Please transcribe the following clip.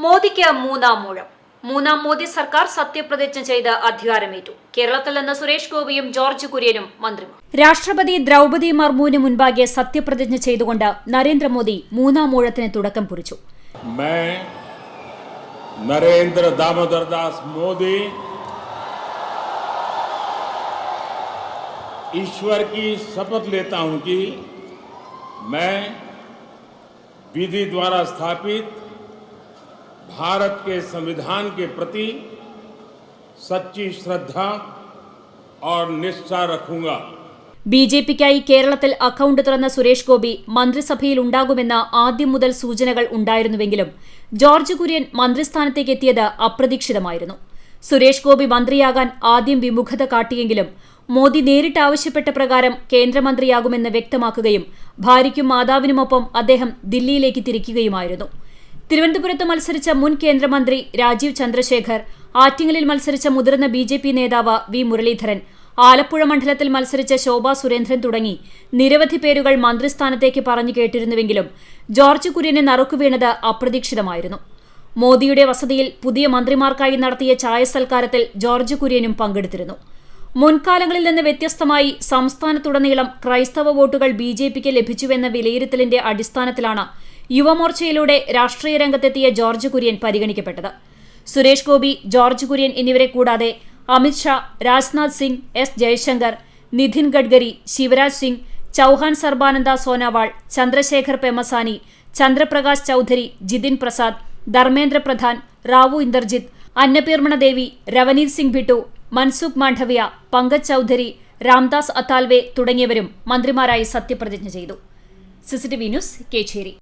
മോദിക്ക് മൂന്നാം മൂഴം മൂന്നാം മോദി സർക്കാർ സത്യപ്രതിജ്ഞ ചെയ്ത് അധികാരമേറ്റു കേരളത്തിൽ നിന്ന് സുരേഷ് ഗോപിയും ജോർജ് കുര്യനും മന്ത്രിമാർ രാഷ്ട്രപതി ദ്രൗപദി മർമുവിന് മുൻപാകെ സത്യപ്രതിജ്ഞ ചെയ്തുകൊണ്ട് നരേന്ദ്രമോദി മൂന്നാം മൂഴത്തിന് തുടക്കം കുറിച്ചു मैं नरेंद्र दामोदर दास मोदी ईश्वर की शपथ लेता हूं कि मैं विधि द्वारा स्थापित भारत के संविधान के प्रति सच्ची श्रद्धा और निष्ठा रखूंगा ബി ജെ പിക്കായി കേരളത്തിൽ അക്കൌണ്ട് തുറന്ന സുരേഷ് ഗോപി മന്ത്രിസഭയിൽ ഉണ്ടാകുമെന്ന ആദ്യം മുതൽ സൂചനകൾ ഉണ്ടായിരുന്നുവെങ്കിലും ജോർജ് കുര്യൻ മന്ത്രിസ്ഥാനത്തേക്ക് എത്തിയത് അപ്രതീക്ഷിതമായിരുന്നു സുരേഷ് ഗോപി മന്ത്രിയാകാൻ ആദ്യം വിമുഖത കാട്ടിയെങ്കിലും മോദി നേരിട്ട് ആവശ്യപ്പെട്ട പ്രകാരം കേന്ദ്രമന്ത്രിയാകുമെന്ന് വ്യക്തമാക്കുകയും ഭാര്യയ്ക്കും മാതാവിനുമൊപ്പം അദ്ദേഹം ദില്ലിയിലേക്ക് തിരിക്കുകയുമായിരുന്നു തിരുവനന്തപുരത്ത് മത്സരിച്ച മുൻ കേന്ദ്രമന്ത്രി രാജീവ് ചന്ദ്രശേഖർ ആറ്റിങ്ങലിൽ മത്സരിച്ച മുതിർന്ന ബി ജെ പി നേതാവ് വി മുരളീധരൻ ആലപ്പുഴ മണ്ഡലത്തിൽ മത്സരിച്ച ശോഭാ സുരേന്ദ്രൻ തുടങ്ങി നിരവധി പേരുകൾ മന്ത്രിസ്ഥാനത്തേക്ക് പറഞ്ഞു കേട്ടിരുന്നുവെങ്കിലും ജോർജ് കുര്യന് നറുക്കുവീണത് അപ്രതീക്ഷിതമായിരുന്നു. മോദിയുടെ വസതിയിൽ പുതിയ മന്ത്രിമാർക്കായി നടത്തിയ ചായ സൽക്കാരത്തിൽ ജോർജ് കുര്യനും പങ്കെടുത്തിരുന്നു. മുൻകാലങ്ങളിൽ നിന്ന് വ്യത്യസ്തമായി സംസ്ഥാനത്തുടനീളം ക്രൈസ്തവ വോട്ടുകൾ ബി ജെ പിക്ക് ലഭിച്ചുവെന്ന വിലയിരുത്തലിന്റെ അടിസ്ഥാനത്തിലാണ് യുവമോർച്ചയിലൂടെ രാഷ്ട്രീയ രംഗത്തെത്തിയ ജോർജ് കുര്യൻ പരിഗണിക്കപ്പെട്ടത്. സുരേഷ് ഗോപി ജോർജ് കുര്യൻ എന്നിവരെ കൂടാതെ അമിത്ഷാ രാജ്നാഥ് സിംഗ് എസ് ജയശങ്കർ നിധിൻ ഗഡ്കരി ശിവരാജ് സിംഗ് ചൌഹാൻ സർബാനന്ദ സോനോവാൾ ചന്ദ്രശേഖർ പെമസാനി ചന്ദ്രപ്രകാശ് ചൌധരി ജിതിൻ പ്രസാദ് ധർമ്മേന്ദ്ര പ്രധാൻ റാവു ഇന്ദർജിത്ത് അന്നപീർമണ ദേവി രവനീത് സിംഗ് ഭിട്ടു മൻസുഖ് മാണ്ഡവ്യ പങ്കജ് ചൌധരി രാംദാസ് അത്താൽവെ തുടങ്ങിയവരും മന്ത്രിമാരായി സത്യപ്രതിജ്ഞ ചെയ്തു. CCTV news Kechery.